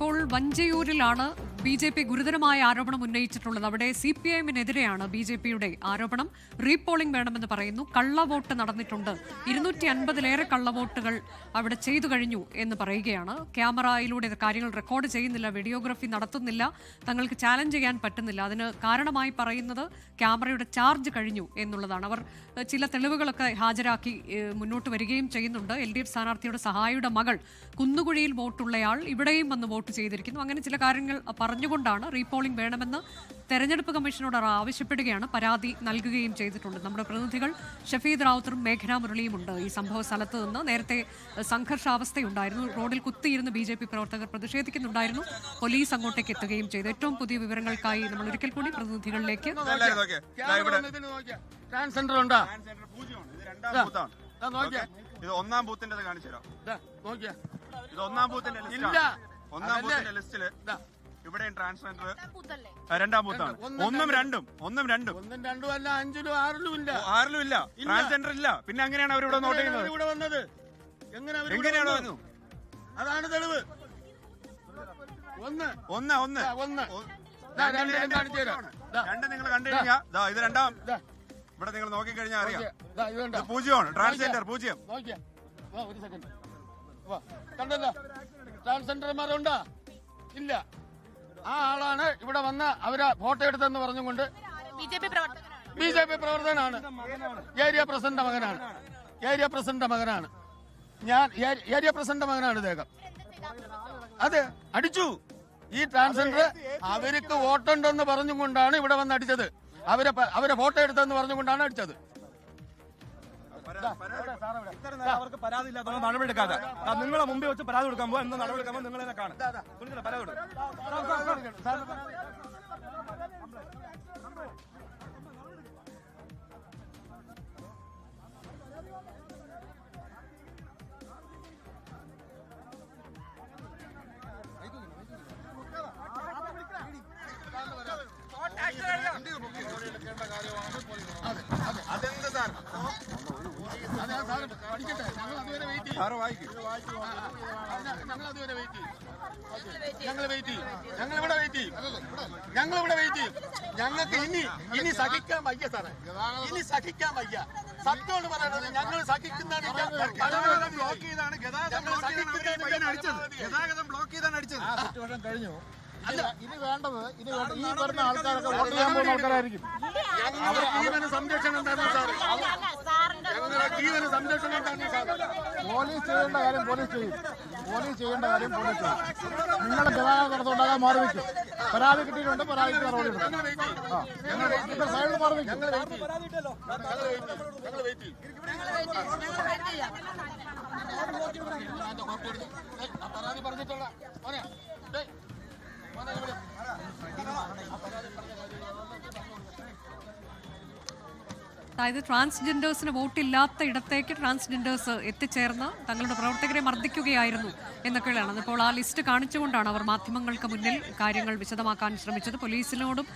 ഇപ്പോൾ വഞ്ചിയൂരിലാണ് B J P ഗുരുതരമായ ആരോപണം ഉന്നയിച്ചിട്ടുള്ളത് അവിടെ സി പി എമ്മിനെതിരെയാണ് ബി ജെ പിയുടെ ആരോപണം. റീപോളിംഗ് വേണമെന്ന് പറയുന്നു. കള്ളവോട്ട് നടന്നിട്ടുണ്ട്. ഇരുന്നൂറ്റി അൻപതിലേറെ കള്ളവോട്ടുകൾ അവിടെ ചെയ്തു കഴിഞ്ഞു എന്ന് പറയുകയാണ്. ക്യാമറയിലൂടെ കാര്യങ്ങൾ റെക്കോർഡ് ചെയ്യുന്നില്ല. വീഡിയോഗ്രഫി നടത്തുന്നില്ല. തങ്ങൾക്ക് ചാലഞ്ച് ചെയ്യാൻ പറ്റുന്നില്ല. അതിന് കാരണമായി പറയുന്നത് ക്യാമറയുടെ ചാർജ് കഴിഞ്ഞു എന്നുള്ളതാണ്. അവർ ചില തെളിവുകളൊക്കെ ഹാജരാക്കി മുന്നോട്ട് വരികയും ചെയ്യുന്നുണ്ട്. എൽ ഡി എഫ് സ്ഥാനാർത്ഥിയുടെ സഹായിയുടെ മകൾ കുന്നുകുഴിയിൽ വോട്ടുള്ളയാൾ ഇവിടെയും വന്ന് വോട്ട് ചെയ്തിരിക്കുന്നു. അങ്ങനെ ചില കാര്യങ്ങൾ പറഞ്ഞുകൊണ്ടാണ് റീപോളിംഗ് വേണമെന്ന് തെരഞ്ഞെടുപ്പ് കമ്മീഷനോട് അവർ ആവശ്യപ്പെടുകയാണ്. പരാതി നൽകുകയും ചെയ്തിട്ടുണ്ട്. നമ്മുടെ പ്രതിനിധികൾ ഷഫീദ് റാവുത്തറും മേഘന മുരളിയും ഉണ്ട് ഈ സംഭവ സ്ഥലത്ത് നിന്ന്. നേരത്തെ സംഘർഷാവസ്ഥയുണ്ടായിരുന്നു. റോഡിൽ കുത്തിയിരുന്ന് ബി ജെ പി പ്രവർത്തകർ പ്രതിഷേധിക്കുന്നുണ്ടായിരുന്നു. പോലീസ് അങ്ങോട്ടേക്ക് എത്തുകയും ചെയ്തു. ഏറ്റവും പുതിയ വിവരങ്ങൾക്കായി നമ്മൾ ഒരിക്കൽ കൂടി പ്രതിനിധികളിലേക്ക് ഇത് രണ്ടാം ബൂത്താണ്. ദാ നോക്കിയേ. ഇത് ഒന്നാം ബൂത്തിന്റെ ഇത് കാണിച്ചു തരാം. ഇത് ഒന്നാം ബൂത്തിന്റെ ലിസ്റ്റ് ഇല്ല. ഒന്നാം ബൂത്തിന്റെ ലിസ്റ്റിൽ ഇവിടെയും ട്രാൻസ്ജെൻഡർ രണ്ടാം ബൂത്താണ് ഒന്നും രണ്ടും. ഒന്നും രണ്ടും. ഒന്നും രണ്ടും അല്ല അഞ്ചിലും ആറിലും ഇല്ല. ആറിലും ഇല്ല. ട്രാൻസ്ജെൻഡർ ഇല്ല. പിന്നെ അങ്ങനെയാണ് അവർ ഇവിടെ നോട്ട് ചെയ്യുന്നത് ഇവിടെ വന്നത്? എങ്ങനെ അവർ ഇവിടെ വന്നു? അതാണ് തെളിവ്. ഒന്ന്. ഒന്ന് ഒന്ന്. ഒന്ന്. രണ്ട് നിങ്ങൾ കണ്ടുകഴിഞ്ഞാ ദാ. ഇത് രണ്ടാം. ദാ, ഇവിടെ നിങ്ങൾ നോക്കിക്കഴിഞ്ഞാൽ അറിയാം. പൂജ്യമാണ്. ട്രാൻസ്ജെൻഡർ പൂജ്യം. നോക്കിയേ. വാ, ഒരു സെക്കൻഡ് വാ. കണ്ടല്ലോ? ട്രാൻസ്ജെൻഡർമാരുണ്ടോ ഇല്ല. ഇവിടെ വന്ന് അവരെ ഫോട്ടോ എടുത്തെന്ന് പറഞ്ഞുകൊണ്ട് ബി ജെ പി പ്രവർത്തകനാണ്. ഏരിയ പ്രസിഡന്റ് മകനാണ്. ഏരിയ പ്രസിഡന്റ് മകനാണ്. ഞാൻ ഏരിയ പ്രസിഡന്റ് മകനാണ് ഇദ്ദേഹം. അതെ അടിച്ചു. ഈ ട്രാൻസ്ജെൻഡർ അവർക്ക് വോട്ടുണ്ടെന്ന് പറഞ്ഞുകൊണ്ടാണ് ഇവിടെ വന്ന് അടിച്ചത്. അവരെ അവരെ ഫോട്ടോ എടുത്തെന്ന് പറഞ്ഞുകൊണ്ടാണ് അടിച്ചത്. ഇത്ര നേരം അവർക്ക് പരാതി ഇല്ലാത്തതുകൊണ്ട് നടപടി എടുക്കാതെ. ദാ നിങ്ങളെ മുമ്പിൽ വെച്ച് പരാതി കൊടുക്കാൻ എന്ന് നടപടി എടുക്കാൻ നിങ്ങൾ തന്നെ കാണും പരാതി കൊടുക്കും. സാറ്. ഞങ്ങൾ വായിക്കും. അതുവരെ വെയിറ്റ് ചെയ്യും. ഞങ്ങൾ വെയിറ്റ് ചെയ്യും. ഞങ്ങൾ ഇവിടെ വെയിറ്റ് ചെയ്യും. ഞങ്ങൾ ഇവിടെ വെയിറ്റ് ചെയ്യും ഞങ്ങൾക്ക് ഇനി ഇനി സഹിക്കാൻ വയ്യ സാറേ. ഇനി സഹിക്കാൻ വയ്യ. സത്യമാണ് പറയുന്നത് ഞങ്ങൾ സഹിക്കുന്നതാണ് ഗതാഗതം ബ്ലോക്ക് ചെയ്താണ്. ഗതാഗതം ബ്ലോക്ക് ചെയ്താണ്. അടിച്ചത്. ഗതാഗതം ബ്ലോക്ക് ചെയ്താണ് അടിച്ചത്. സിറ്റുവേഷൻ കഴിഞ്ഞു. ഇനി ഇനി വേണ്ടത് ഇനി വേണ്ട ഈ വരുന്ന ആൾക്കാരൊക്കെ വോട്ട് ചെയ്യാൻ പോകുന്ന ആൾക്കാരായിരിക്കും. ഞങ്ങളുടെ ജീവന് സംരക്ഷണം തരണം സാറേ. ജീവന് സംരക്ഷണം പോലീസ് ചെയ്യേണ്ട കാര്യം പോലീസ് ചെയ്യും പോലീസ് ചെയ്യേണ്ട കാര്യം പോലീസ് ചെയ്യും നിങ്ങളുടെ ഗതാഗത തടസ്സമുണ്ടാകാൻ മാറി നിൽക്കും പരാതി കിട്ടിയിട്ടുണ്ട് പരാതി ചെയ്യും ആ സൈഡിൽ മാറി നിൽക്കും ഞങ്ങൾ വെയിറ്റ് ചെയ്യും അതായത് ട്രാൻസ്ജെൻഡേഴ്സിന് വോട്ടില്ലാത്ത ഇടത്തേക്ക് ട്രാൻസ്ജെൻഡേഴ്സ് എത്തിച്ചേർന്ന് തങ്ങളുടെ പ്രവർത്തകരെ മർദ്ദിക്കുകയായിരുന്നു എന്നൊക്കെയാണ് ഇപ്പോൾ ആ ലിസ്റ്റ് കാണിച്ചുകൊണ്ടാണ് അവർ മാധ്യമങ്ങൾക്ക് മുന്നിൽ കാര്യങ്ങൾ വിശദമാക്കാൻ ശ്രമിച്ചത്. പോലീസിനോടും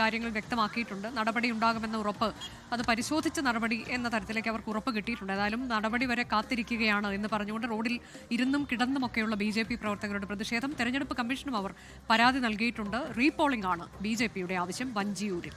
കാര്യങ്ങൾ വ്യക്തമാക്കിയിട്ടുണ്ട്. നടപടി ഉണ്ടാകുമെന്ന ഉറപ്പ് അത് പരിശോധിച്ച നടപടി എന്ന തരത്തിലേക്ക് അവർക്ക് ഉറപ്പ് കിട്ടിയിട്ടുണ്ട്. ഏതായാലും നടപടി വരെ കാത്തിരിക്കുകയാണ് എന്ന് പറഞ്ഞുകൊണ്ട് റോഡിൽ ഇരുന്നും കിടന്നുമൊക്കെയുള്ള ബി ജെ പി പ്രവർത്തകരുടെ പ്രതിഷേധം തെരഞ്ഞെടുപ്പ് കമ്മീഷനും അവർ പരാതി നൽകിയിട്ടുണ്ട്. റീപോളിംഗ് ആണ് ബി ജെ പിയുടെ ആവശ്യം. വഞ്ചിയൂരിൽ.